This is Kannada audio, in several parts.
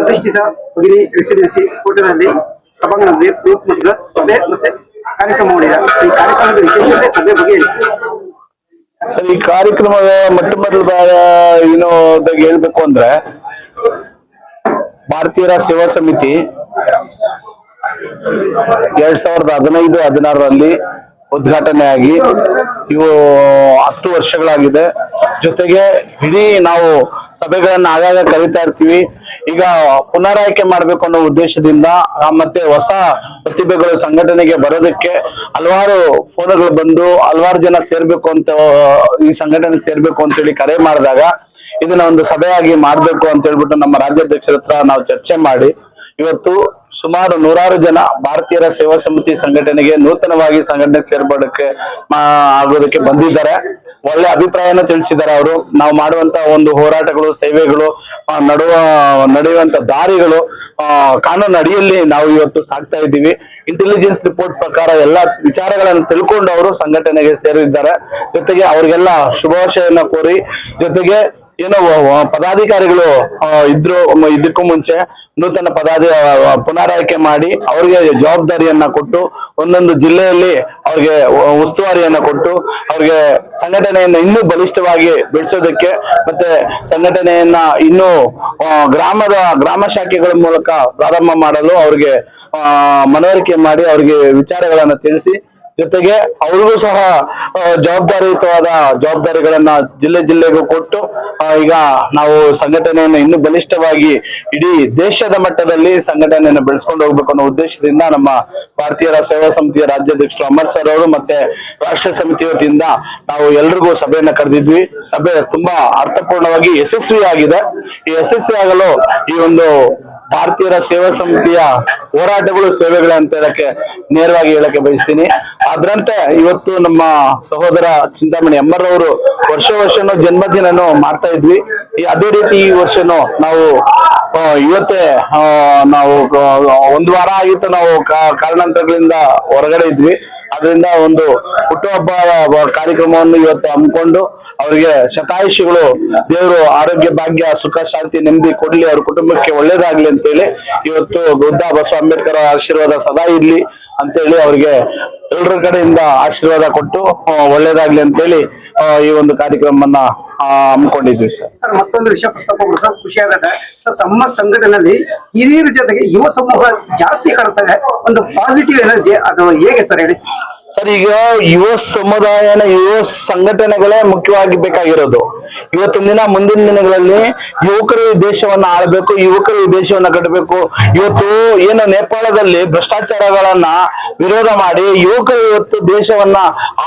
ಪ್ರತಿಷ್ಠಿತ ಭಗಿನಿ ರೆಸಿಡೆನ್ಸಿ ಹೋಟೆಲ್ನಲ್ಲಿ ಸಭಾಂಗಣದಲ್ಲಿ ಬೂತ್ ಮಟ್ಟದ ಸಭೆ ಮತ್ತೆ ಕಾರ್ಯಕ್ರಮ ಮಾಡಿದ. ಈ ಕಾರ್ಯಕ್ರಮದ ವಿಶೇಷತೆ ಸಭೆ ಬಗ್ಗೆ ಸರ್. ಈ ಕಾರ್ಯಕ್ರಮದ ಮೊಟ್ಟ ಮೊದಲ ಏನು ಬಗ್ಗೆ ಹೇಳ್ಬೇಕು ಅಂದ್ರೆ ಭಾರತೀಯರ ಸೇವಾ ಸಮಿತಿ ಎರಡ್ ಸಾವಿರದ ಹದಿನೈದು, ಹದಿನಾರರಲ್ಲಿ ಉದ್ಘಾಟನೆ ಆಗಿ ಇವು ಹತ್ತು ವರ್ಷಗಳಾಗಿದೆ. ಜೊತೆಗೆ ಇಡೀ ನಾವು ಸಭೆಗಳನ್ನ ಆಗಾಗ ಕರಿತಾ ಇರ್ತೀವಿ. ಈಗ ಪುನರಾಯ್ಕೆ ಮಾಡ್ಬೇಕು ಅನ್ನೋ ಉದ್ದೇಶದಿಂದ ಮತ್ತೆ ಹೊಸ ಪ್ರತಿಭೆಗಳು ಸಂಘಟನೆಗೆ ಬರೋದಕ್ಕೆ ಹಲವಾರು ಫೋನ್ಗಳು ಬಂದು ಹಲವಾರು ಜನ ಸೇರ್ಬೇಕು ಅಂತ ಈ ಸಂಘಟನೆ ಸೇರ್ಬೇಕು ಅಂತೇಳಿ ಕರೆ ಮಾಡಿದಾಗ ಇದನ್ನ ಒಂದು ಸಭೆಯಾಗಿ ಮಾಡ್ಬೇಕು ಅಂತ ಹೇಳ್ಬಿಟ್ಟು ನಮ್ಮ ರಾಜ್ಯಾಧ್ಯಕ್ಷರ ಹತ್ರ ನಾವು ಚರ್ಚೆ ಮಾಡಿ, ಇವತ್ತು ಸುಮಾರು ನೂರಾರು ಜನ ಭಾರತೀಯರ ಸೇವಾ ಸಮಿತಿ ಸಂಘಟನೆಗೆ ನೂತನವಾಗಿ ಸಂಘಟನೆಗೆ ಸೇರ್ಪಡಕ್ಕೆ ಆಗೋದಕ್ಕೆ ಬಂದಿದ್ದಾರೆ. ಒಳ್ಳೆ ಅಭಿಪ್ರಾಯನ ತಿಳಿಸಿದ್ದಾರೆ ಅವರು. ನಾವು ಮಾಡುವಂತ ಒಂದು ಹೋರಾಟಗಳು, ಸೇವೆಗಳು ನಡುವ, ನಡೆಯುವಂತ ದಾರಿಗಳು ಕಾನೂನು ಅಡಿಯಲ್ಲಿ ನಾವು ಇವತ್ತು ಸಾಕ್ತಾ ಇದ್ದೀವಿ. ಇಂಟೆಲಿಜೆನ್ಸ್ ರಿಪೋರ್ಟ್ ಪ್ರಕಾರ ಎಲ್ಲ ವಿಚಾರಗಳನ್ನು ತಿಳ್ಕೊಂಡು ಅವರು ಸಂಘಟನೆಗೆ ಸೇರಿದ್ದಾರೆ. ಜೊತೆಗೆ ಅವರಿಗೆಲ್ಲ ಶುಭಾಶಯನ ಕೋರಿ ಜೊತೆಗೆ ಏನೋ ಪದಾಧಿಕಾರಿಗಳು ಇದ್ರು ಇದಕ್ಕೂ ಮುಂಚೆ ನೂತನ ಪದಾಧಿ ಪುನರಾಯ್ಕೆ ಮಾಡಿ ಅವರಿಗೆ ಜವಾಬ್ದಾರಿಯನ್ನ ಕೊಟ್ಟು ಒಂದೊಂದು ಜಿಲ್ಲೆಯಲ್ಲಿ ಅವ್ರಿಗೆ ಉಸ್ತುವಾರಿಯನ್ನ ಕೊಟ್ಟು ಅವ್ರಿಗೆ ಸಂಘಟನೆಯನ್ನ ಇನ್ನೂ ಬಲಿಷ್ಠವಾಗಿ ಬೆಳೆಸೋದಕ್ಕೆ ಮತ್ತೆ ಸಂಘಟನೆಯನ್ನ ಇನ್ನೂ ಗ್ರಾಮದ, ಗ್ರಾಮ ಶಾಖೆಗಳ ಮೂಲಕ ಪ್ರಾರಂಭ ಮಾಡಲು ಅವ್ರಿಗೆ ಮನವರಿಕೆ ಮಾಡಿ ಅವ್ರಿಗೆ ವಿಚಾರಗಳನ್ನ ತಿಳಿಸಿ ಜೊತೆಗೆ ಅವ್ರಿಗೂ ಸಹ ಜವಾಬ್ದಾರಿಯುತವಾದ ಜವಾಬ್ದಾರಿಗಳನ್ನ ಜಿಲ್ಲೆ ಜಿಲ್ಲೆಗೂ ಕೊಟ್ಟು ಈಗ ನಾವು ಸಂಘಟನೆಯನ್ನು ಇನ್ನೂ ಬಲಿಷ್ಠವಾಗಿ ಇಡೀ ದೇಶದ ಮಟ್ಟದಲ್ಲಿ ಸಂಘಟನೆಯನ್ನು ಬೆಳೆಸ್ಕೊಂಡು ಹೋಗ್ಬೇಕು ಅನ್ನೋ ಉದ್ದೇಶದಿಂದ ನಮ್ಮ ಭಾರತೀಯರ ಸೇವಾ ಸಮಿತಿಯ ರಾಜ್ಯಾಧ್ಯಕ್ಷರು ಅಮರ್ ಸರ್ ಅವರು ಮತ್ತೆ ರಾಷ್ಟ್ರ ಸಮಿತಿ ವತಿಯಿಂದ ನಾವು ಎಲ್ರಿಗೂ ಸಭೆಯನ್ನ ಕರೆದಿದ್ವಿ. ಸಭೆ ತುಂಬಾ ಅರ್ಥಪೂರ್ಣವಾಗಿ ಯಶಸ್ವಿಯಾಗಿದೆ. ಈ ಯಶಸ್ವಿಯಾಗಲು ಈ ಒಂದು ಭಾರತೀಯರ ಸೇವಾ ಸಮಿತಿಯ ಹೋರಾಟಗಳು ಸೇವೆಗಳು ಅಂತ ಹೇಳಕ್ಕೆ ನೇರವಾಗಿ ಹೇಳಕ್ಕೆ ಬಯಸ್ತೀನಿ. ಅದ್ರಂತೆ ಇವತ್ತು ನಮ್ಮ ಸಹೋದರ ಚಿಂತಾಮಣಿ ಅಮ್ಮರವರು ವರ್ಷ ವರ್ಷನೂ ಜನ್ಮದಿನನು ಮಾಡ್ತಾ ಇದ್ವಿ. ಅದೇ ರೀತಿ ಈ ವರ್ಷನೂ ನಾವು ಇವತ್ತೇ ನಾವು ಒಂದು ವಾರ ಆಗಿತ್ತು ನಾವು ಕಾರಣಾಂತರಗಳಿಂದ ಹೊರಗಡೆ ಇದ್ವಿ. ಅದರಿಂದ ಒಂದು ಹುಟ್ಟುಹಬ್ಬ ಕಾರ್ಯಕ್ರಮವನ್ನು ಇವತ್ತು ಹಮ್ಮಿಕೊಂಡು ಅವರಿಗೆ ಶತಾಯುಷಿಗಳು ದೇವರು ಆರೋಗ್ಯ, ಭಾಗ್ಯ, ಸುಖ, ಶಾಂತಿ, ನೆಮ್ಮದಿ ಕೊಡ್ಲಿ. ಅವ್ರ ಕುಟುಂಬಕ್ಕೆ ಒಳ್ಳೇದಾಗ್ಲಿ ಅಂತೇಳಿ ಇವತ್ತು ಬುದ್ಧ ಬಸವ ಅಂಬೇಡ್ಕರ್ ಆಶೀರ್ವಾದ ಸದಾ ಇರ್ಲಿ ಅಂತೇಳಿ ಅವ್ರಿಗೆ ಎಲ್ಲರ ಕಡೆಯಿಂದ ಆಶೀರ್ವಾದ ಕೊಟ್ಟು ಒಳ್ಳೇದಾಗ್ಲಿ ಅಂತೇಳಿ ಈ ಒಂದು ಕಾರ್ಯಕ್ರಮವನ್ನ ಹಮ್ಮಿಕೊಂಡಿದ್ವಿ ಸರ್. ಮತ್ತೊಂದು ವಿಷಯ ಪ್ರಸ್ತಾಪ ಸರ್ ಖುಷಿ ಆಗತ್ತೆ. ಸರ್, ತಮ್ಮ ಸಂಘಟನೆಯಲ್ಲಿ ಹಿರಿಯರ ಜೊತೆಗೆ ಯುವ ಸಮೂಹ ಜಾಸ್ತಿ ಕಾಣ್ತಾ ಇದೆ ಒಂದು ಪಾಸಿಟಿವ್ ಎನರ್ಜಿ ಅದು ಹೇಗೆ ಸರ್ ಹೇಳಿ? ಸರ್, ಈಗ ಯುವ ಸಮುದಾಯನ, ಯುವ ಸಂಘಟನೆಗಳೇ ಮುಖ್ಯವಾಗಿ ಬೇಕಾಗಿರೋದು. ಇವತ್ತಿನ ದಿನ, ಮುಂದಿನ ದಿನಗಳಲ್ಲಿ ಯುವಕರು ದೇಶವನ್ನ ಆಳ್ಬೇಕು, ಯುವಕರು ದೇಶವನ್ನ ಕಟ್ಟಬೇಕು. ಇವತ್ತು ಏನು ನೇಪಾಳದಲ್ಲಿ ಭ್ರಷ್ಟಾಚಾರಗಳನ್ನ ವಿರೋಧ ಮಾಡಿ ಯುವಕರು ಇವತ್ತು ದೇಶವನ್ನ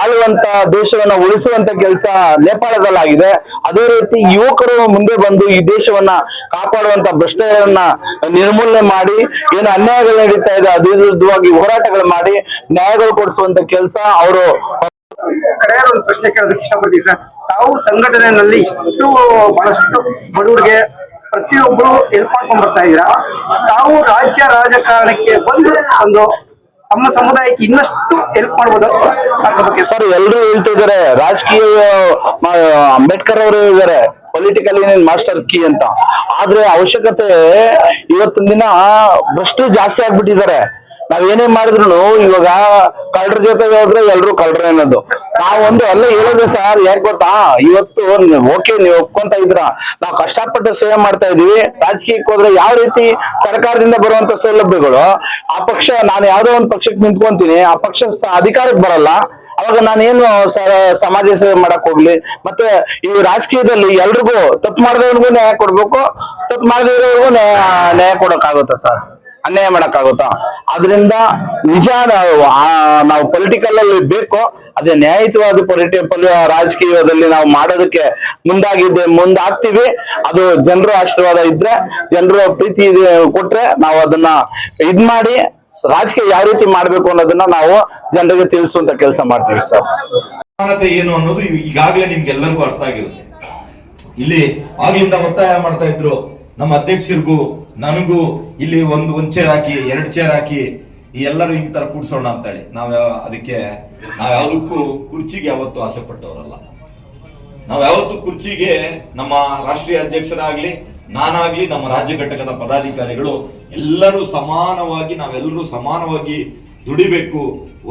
ಆಳುವಂತ, ದೇಶವನ್ನ ಉಳಿಸುವಂತ ಕೆಲಸ ನೇಪಾಳದಲ್ಲಾಗಿದೆ. ಅದೇ ರೀತಿ ಯುವಕರು ಮುಂದೆ ಬಂದು ಈ ದೇಶವನ್ನ ಕಾಪಾಡುವಂತ ಭ್ರಷ್ಟರನ್ನ ನಿರ್ಮೂಲನೆ ಮಾಡಿ, ಏನು ಅನ್ಯಾಯಗಳು ನಡೀತಾ ಇದೆ ಅದ್ರ ವಿರುದ್ಧವಾಗಿ ಹೋರಾಟಗಳು ಮಾಡಿ ನ್ಯಾಯಗಳು ಕೊಡಿಸುವಂತ ಕೆಲಸ ಅವರು ಕಡೆಯ ಒಂದು ಪ್ರಶ್ನೆ ಕೇಳೋದಕ್ಕೆ ಇಷ್ಟಪಡ್ತೀವಿ ಸರ್. ತಾವು ಸಂಘಟನೆಯಲ್ಲಿ ಇಷ್ಟು ಬಹಳಷ್ಟು ಬಡವರಿಗೆ ಪ್ರತಿಯೊಬ್ಬರು ಹೆಲ್ಪ್ ಮಾಡ್ಕೊಂಡ್ ಬರ್ತಾ ಇದ್ದೀರಾ? ತಾವು ರಾಜ್ಯ ರಾಜಕಾರಣಕ್ಕೆ ಬಂದು ಒಂದು ನಮ್ಮ ಸಮುದಾಯಕ್ಕೆ ಇನ್ನಷ್ಟು ಹೆಲ್ಪ್ ಮಾಡ್ಬೋದು? ಅದ್ರ ಸರ್, ಎಲ್ರು ಹೇಳ್ತಿದ್ದಾರೆ ರಾಜಕೀಯ ಅಂಬೇಡ್ಕರ್ ಅವರು ಇದ್ದಾರೆ ಪೊಲಿಟಿಕಲ್ ಮಾಸ್ಟರ್ ಕೀ ಅಂತ. ಆದ್ರೆ ಅವಶ್ಯಕತೆ ಇವತ್ತಿನ ದಿನ ಭ್ರಷ್ಟು ಜಾಸ್ತಿ ಆಗ್ಬಿಟ್ಟಿದ್ದಾರೆ. ನಾವ್ ಏನೇ ಮಾಡಿದ್ರು ಇವಾಗ ಕಳ್ಳರ ಜೊತೆ ಹೋದ್ರೆ ಎಲ್ರು ಕಳ್ಳರ ಅನ್ನೋದು. ನಾವೊಂದು ಅಲ್ಲೇ ಹೇಳೋದು ಸರ್ ಯಾಕೆ ಗೊತ್ತಾ? ಇವತ್ತು ಓಕೆ, ನೀವು ಒಪ್ಕೊಂತ ಇದ್ರ. ನಾವು ಕಷ್ಟಪಟ್ಟು ಸೇವೆ ಮಾಡ್ತಾ ಇದೀವಿ ರಾಜಕೀಯಕ್ಕೆ ಹೋದ್ರೆ ಯಾವ ರೀತಿ ಸರ್ಕಾರದಿಂದ ಬರುವಂತ ಸೌಲಭ್ಯಗಳು? ಆ ಪಕ್ಷ, ನಾನು ಯಾವ್ದೋ ಒಂದು ಪಕ್ಷಕ್ಕೆ ನಿಂತ್ಕೊಂತೀನಿ. ಆ ಪಕ್ಷ ಅಧಿಕಾರಕ್ಕೆ ಬರಲ್ಲ. ಅವಾಗ ನಾನೇನು ಸಮಾಜ ಸೇವೆ ಮಾಡಕ್ ಹೋಗ್ಲಿ? ಮತ್ತೆ ಈ ರಾಜಕೀಯದಲ್ಲಿ ಎಲ್ರಿಗೂ ತಪ್ಪು ಮಾಡಿದವ್ರಿಗೂ ನ್ಯಾಯ ಕೊಡ್ಬೇಕು. ತಪ್ಪು ಮಾಡಿದವ್ರಿಗೂ ನ್ಯಾಯ ನ್ಯಾಯ ಕೊಡಕ್ಕಾಗುತ್ತಾ ಸರ್? ಅನ್ಯಾಯ ಮಾಡಕ್ಕಾಗುತ್ತಾ? ಅದರಿಂದ ನಿಜ ನಾವು ಪೊಲಿಟಿಕಲ್ ಅಲ್ಲಿ ಬೇಕು. ಅದೇ ನ್ಯಾಯಯುತವಾದ ಪೊಲಿಟಿ ಪೊಲಿ ರಾಜಕೀಯದಲ್ಲಿ ನಾವು ಮಾಡೋದಕ್ಕೆ ಮುಂದಾಗಿದ್ದೆ, ಮುಂದಾಗ್ತೀವಿ. ಅದು ಜನರ ಆಶೀರ್ವಾದ ಇದ್ರೆ, ಜನರ ಪ್ರೀತಿ ಕೊಟ್ರೆ ನಾವು ಅದನ್ನ ಇದ್ ಮಾಡಿ, ರಾಜಕೀಯ ಯಾವ ರೀತಿ ಮಾಡ್ಬೇಕು ಅನ್ನೋದನ್ನ ನಾವು ಜನರಿಗೆ ತಿಳಿಸುವಂತ ಕೆಲಸ ಮಾಡ್ತೀವಿ ಸರ್ ಏನು ಅನ್ನೋದು ಈಗಾಗಲೇ ನಿಮ್ಗೆಲ್ಲರಿಗೂ ಅರ್ಥ ಆಗಿರುತ್ತೆ. ಇಲ್ಲಿ ಆಗ್ಲಿಂದ ಒತ್ತಾಯ ಮಾಡ್ತಾ ಇದ್ರು ನಮ್ಮ ಅಧ್ಯಕ್ಷರಿಗೂ, ನನಗೂ ಇಲ್ಲಿ ಒಂದು, ಒಂದ್ ಚೇರ್ ಹಾಕಿ, ಎರಡ್ ಚೇರ್ ಹಾಕಿ, ಈ ಎಲ್ಲರೂ ಈ ತರ ಕೂಡ್ಸೋಣ ಅಂತ ಹೇಳಿ ನಾವ್ ಅದಕ್ಕೆ ನಾವ್ ಯಾವ್ದಕ್ಕೂ ಕುರ್ಚಿಗೆ ಯಾವತ್ತು ಆಸೆ ಪಟ್ಟವರಲ್ಲ. ನಾವ್ ಯಾವತ್ತೂ ಕುರ್ಚಿಗೆ ನಮ್ಮ ರಾಷ್ಟ್ರೀಯ ಅಧ್ಯಕ್ಷರಾಗ್ಲಿ, ನಾನಾಗ್ಲಿ ನಮ್ಮ ರಾಜ್ಯ ಘಟಕದ ಪದಾಧಿಕಾರಿಗಳು ಎಲ್ಲರೂ ಸಮಾನವಾಗಿ, ನಾವೆಲ್ಲರೂ ಸಮಾನವಾಗಿ ದುಡಿಬೇಕು.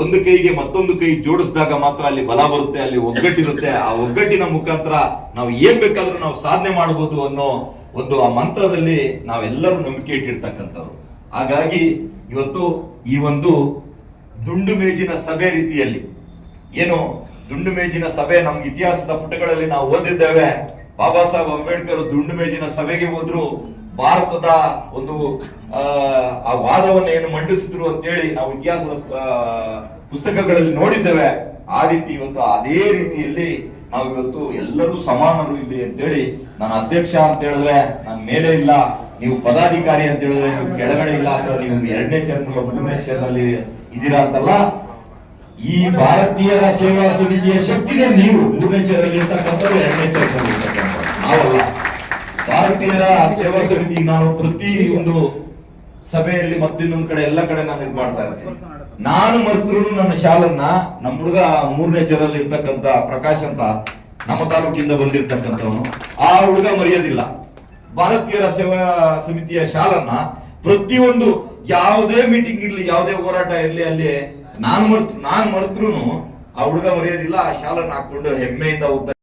ಒಂದು ಕೈಗೆ ಮತ್ತೊಂದು ಕೈ ಜೋಡಿಸಿದಾಗ ಮಾತ್ರ ಅಲ್ಲಿ ಬಲ ಬರುತ್ತೆ, ಅಲ್ಲಿ ಒಗ್ಗಟ್ಟಿರುತ್ತೆ. ಆ ಒಗ್ಗಟ್ಟಿನ ಮುಖಾಂತರ ನಾವು ಏನ್ ಬೇಕಾದ್ರೂ ನಾವು ಸಾಧನೆ ಮಾಡಬಹುದು ಅನ್ನೋ ಒಂದು ಆ ಮಂತ್ರದಲ್ಲಿ ನಾವೆಲ್ಲರೂ ನಂಬಿಕೆ ಇಟ್ಟಿರ್ತಕ್ಕಂಥವ್ರು. ಹಾಗಾಗಿ ಇವತ್ತು ಈ ಒಂದು ದುಂಡು ಮೇಜಿನ ಸಭೆ ರೀತಿಯಲ್ಲಿ ಏನು ದುಂಡು ಮೇಜಿನ ಸಭೆ ನಮ್ಗೆ ಇತಿಹಾಸದ ಪುಟಗಳಲ್ಲಿ ನಾವು ಓದಿದ್ದೇವೆ. ಬಾಬಾ ಸಾಹೇಬ್ ಅಂಬೇಡ್ಕರ್ ದುಂಡು ಮೇಜಿನ ಸಭೆಗೆ ಹೋದ್ರು ಭಾರತದ ಒಂದು ಆ, ವಾದವನ್ನು ಏನು ಮಂಡಿಸಿದ್ರು ಅಂತೇಳಿ ನಾವು ಇತಿಹಾಸದ ಪುಸ್ತಕಗಳಲ್ಲಿ ನೋಡಿದ್ದೇವೆ. ಆ ರೀತಿ ಇವತ್ತು ಅದೇ ರೀತಿಯಲ್ಲಿ ನಾವು ಇವತ್ತು ಎಲ್ಲರೂ ಸಮಾನರು ಇಲ್ಲಿ ಅಂತೇಳಿ ನಾನು ಅಧ್ಯಕ್ಷ ಅಂತ ಹೇಳಿದ್ರೆ ನಾನು ಮೇಲೆ ಇಲ್ಲ, ನೀವು ಪದಾಧಿಕಾರಿ ಅಂತ ಹೇಳಿದ್ರೆ ನೀವು ಕೆಳಗಡೆ ಇಲ್ಲ ಅಥವಾ ನೀವು ಎರಡನೇ ಚೇರ್ ಮೂರನೇ ಚೇರ್ನಲ್ಲಿ ಇದ್ದೀರಾ ಅಂತಲ್ಲ, ಈ ಭಾರತೀಯರ ಸೇವಾ ಸಮಿತಿಯ ಶಕ್ತಿನೇ ನೀವು ಮೂರನೇ ಚೇರಲ್ಲಿ ಇರ್ತಕ್ಕಂಥದ್ದು ಎರಡನೇ ಇರ್ತಕ್ಕಂಥವ್ರು ನಾವಲ್ಲ. ಭಾರತೀಯರ ಸೇವಾ ಸಮಿತಿ ನಾನು ಪ್ರತಿ ಒಂದು ಸಭೆಯಲ್ಲಿ ಮತ್ತಿನ್ನೊಂದು ಕಡೆ ಎಲ್ಲ ಕಡೆ ನಾನು ಇದು ಮಾಡ್ತಾ ಇರ್ತೀನಿ. ನಾನು ಮರ್ತರು ನನ್ನ ಶಾಲನ್ನ ನಮ್ಮ ಹುಡುಗ ಮೂರನೇ ಚರಲ್ಲಿ ಇರ್ತಕ್ಕಂತ ಪ್ರಕಾಶ್ ಅಂತ ನಮ್ಮ ತಾಲೂಕಿಂದ ಬಂದಿರ್ತಕ್ಕಂಥವನು. ಆ ಹುಡುಗ ಮರೆಯೋದಿಲ್ಲ. ಭಾರತೀಯರ ಸೇವಾ ಸಮಿತಿಯ ಶಾಲನ್ನ ಪ್ರತಿಯೊಂದು ಯಾವುದೇ ಮೀಟಿಂಗ್ ಇರಲಿ, ಯಾವುದೇ ಹೋರಾಟ ಇರಲಿ, ಅಲ್ಲಿ ನಾನ್ ಮರ್ತ್, ನಾನ್ ಮರ್ತರು ಆ ಹುಡುಗ ಮರೆಯೋದಿಲ್ಲ, ಆ ಶಾಲನ್ನ ಹಾಕೊಂಡು ಹೆಮ್ಮೆಯಿಂದ ಹೋಗ್ತಾ